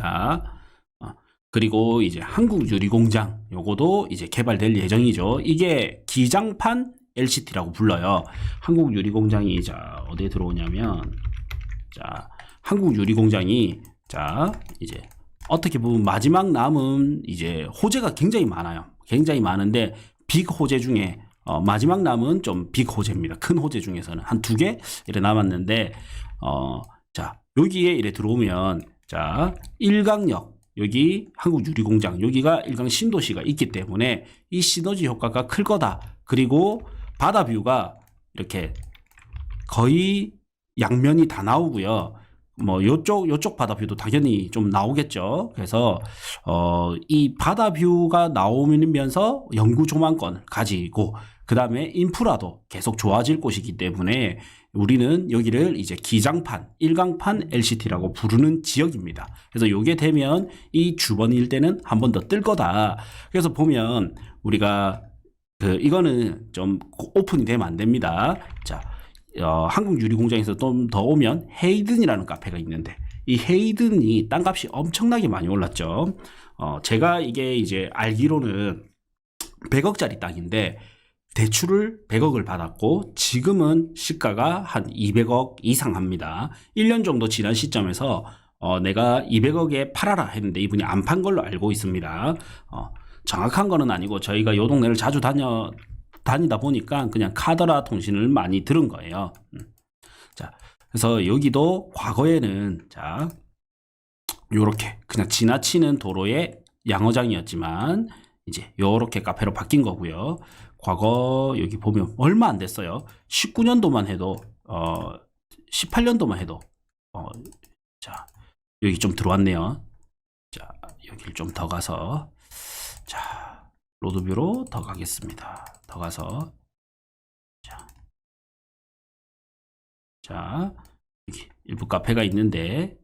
자, 어, 그리고 이제 한국 유리공장 요거도 이제 개발될 예정이죠. 이게 기장판 LCT라고 불러요. 한국 유리공장이 자 어디에 들어오냐면 자 한국 유리공장이 자 이제 어떻게 보면 마지막 남은 이제 호재가 굉장히 많아요. 굉장히 많은데 빅 호재 중에 어, 마지막 남은 좀 빅 호재입니다. 큰 호재 중에서는 한 두 개 이래 남았는데 어, 자 여기에 이래 들어오면 자 일강역 여기 한국유리공장 여기가 일강 신도시가 있기 때문에 이 시너지 효과가 클 거다. 그리고 바다 뷰가 이렇게 거의 양면이 다 나오고요. 뭐 요쪽 요쪽 바다 뷰도 당연히 좀 나오겠죠. 그래서 어 이 바다 뷰가 나오면서 영구 조망권 가지고 그다음에 인프라도 계속 좋아질 곳이기 때문에 우리는 여기를 이제 기장판, 일강판 LCT라고 부르는 지역입니다. 그래서 요게 되면 이 주번 일대는 한 번 더 뜰 거다. 그래서 보면 우리가 그 이거는 좀 오픈이 되면 안 됩니다. 자, 어, 한국 유리 공장에서 좀 더 오면 헤이든이라는 카페가 있는데 이 헤이든이 땅값이 엄청나게 많이 올랐죠. 어, 제가 이게 이제 알기로는 100억짜리 땅인데 대출을 100억을 받았고 지금은 시가가 한 200억 이상 합니다. 1년 정도 지난 시점에서 어, 내가 200억에 팔아라 했는데 이분이 안 판 걸로 알고 있습니다. 어, 정확한 거는 아니고 저희가 요 동네를 자주 다녀 다니다 보니까 그냥 카더라 통신을 많이 들은 거예요. 음. 자, 그래서 여기도 과거에는 자 요렇게 그냥 지나치는 도로의 양어장이었지만 이제 요렇게 카페로 바뀐 거고요. 과거 여기 보면 얼마 안 됐어요. 19년도만 해도 어 18년도만 해도 어 자 여기 좀 들어왔네요. 자 여기를 좀 더 가서 자 로드뷰로 더 가겠습니다. 더 가서 자, 자 여기 일부 카페가 있는데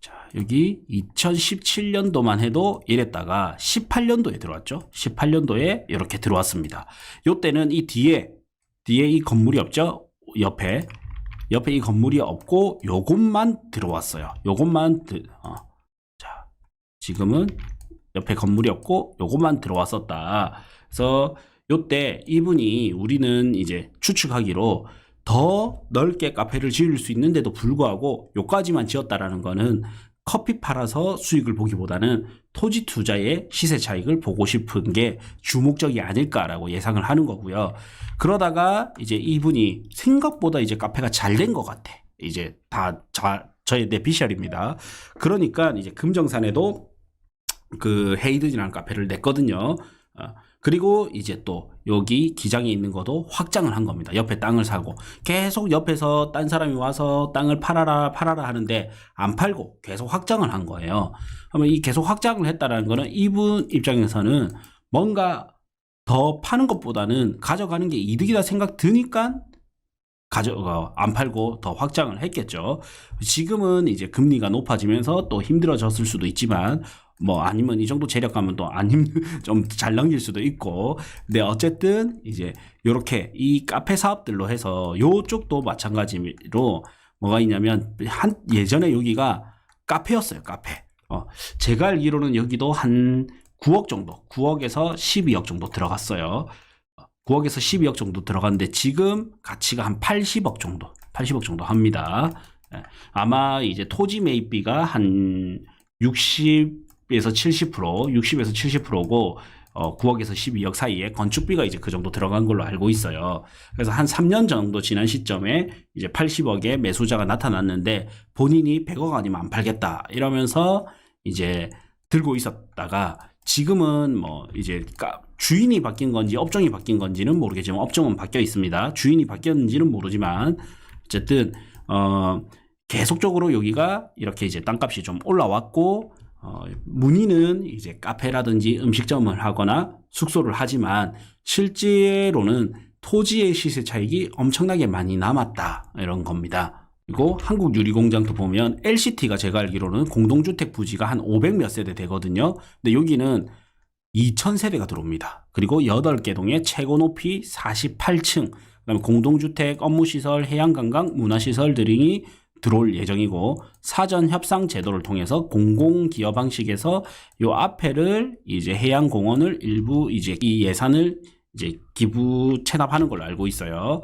자 여기 2017년도만 해도 이랬다가 18년도에 들어왔죠. 18년도에 이렇게 들어왔습니다. 요때는 이 뒤에 뒤에 이 건물이 없죠. 옆에 옆에 이 건물이 없고 요것만 들어왔어요. 요것만 드, 어. 자 지금은 옆에 건물이 없고 요것만 들어왔었다. 그래서 요때 이분이 우리는 이제 추측하기로 더 넓게 카페를 지을 수 있는데도 불구하고 요까지만 지었다라는 거는 커피 팔아서 수익을 보기보다는 토지 투자의 시세 차익을 보고 싶은 게 주목적이 아닐까라고 예상을 하는 거고요. 그러다가 이제 이분이 생각보다 이제 카페가 잘 된 것 같아. 이제 다 자, 저의 내피셜입니다. 그러니까 이제 금정산에도 그 헤이든이라는 카페를 냈거든요. 어, 그리고 이제 또 여기 기장에 있는 것도 확장을 한 겁니다. 옆에 땅을 사고 계속 옆에서 딴 사람이 와서 땅을 팔아라 팔아라 하는데 안 팔고 계속 확장을 한 거예요. 그러면 이 계속 확장을 했다라는 거는 이분 입장에서는 뭔가 더 파는 것보다는 가져가는 게 이득이다 생각 드니까 가져 어, 안 팔고 더 확장을 했겠죠. 지금은 이제 금리가 높아지면서 또 힘들어졌을 수도 있지만 뭐 아니면 이 정도 재력 가면 또 아님 좀잘 넘길 수도 있고. 근데 어쨌든 이제 요렇게 이 카페 사업들로 해서 요쪽도 마찬가지로 뭐가 있냐면 한 예전에 여기가 카페였어요 카페. 어 제가 알기로는 여기도 한 9억 정도 9억에서 12억 정도 들어갔어요. 9억에서 12억 정도 들어갔는데 지금 가치가 한 80억 정도 80억 정도 합니다. 예, 아마 이제 토지 매입비가 한 60, 에서 70%, 60에서 70%고 어, 9억에서 12억 사이에 건축비가 이제 그 정도 들어간 걸로 알고 있어요. 그래서 한 3년 정도 지난 시점에 이제 80억의 매수자가 나타났는데 본인이 100억 아니면 안 팔겠다 이러면서 이제 들고 있었다가 지금은 뭐 이제 까- 주인이 바뀐 건지 업종이 바뀐 건지는 모르겠지만 업종은 바뀌어 있습니다. 주인이 바뀌었는지는 모르지만 어쨌든 어 계속적으로 여기가 이렇게 이제 땅값이 좀 올라왔고 어, 문의는 이제 카페라든지 음식점을 하거나 숙소를 하지만 실제로는 토지의 시세 차익이 엄청나게 많이 남았다 이런 겁니다. 그리고 한국 유리공장도 보면 LCT가 제가 알기로는 공동주택 부지가 한 500 몇 세대 되거든요. 근데 여기는 2000세대가 들어옵니다. 그리고 8개 동에 최고 높이 48층, 그다음에 공동주택, 업무시설, 해양관광, 문화시설 등이 들어올 예정이고 사전 협상 제도를 통해서 공공 기업 방식에서 요 앞에를 이제 해양 공원을 일부 이제 이 예산을 이제 기부 체납하는 걸로 알고 있어요.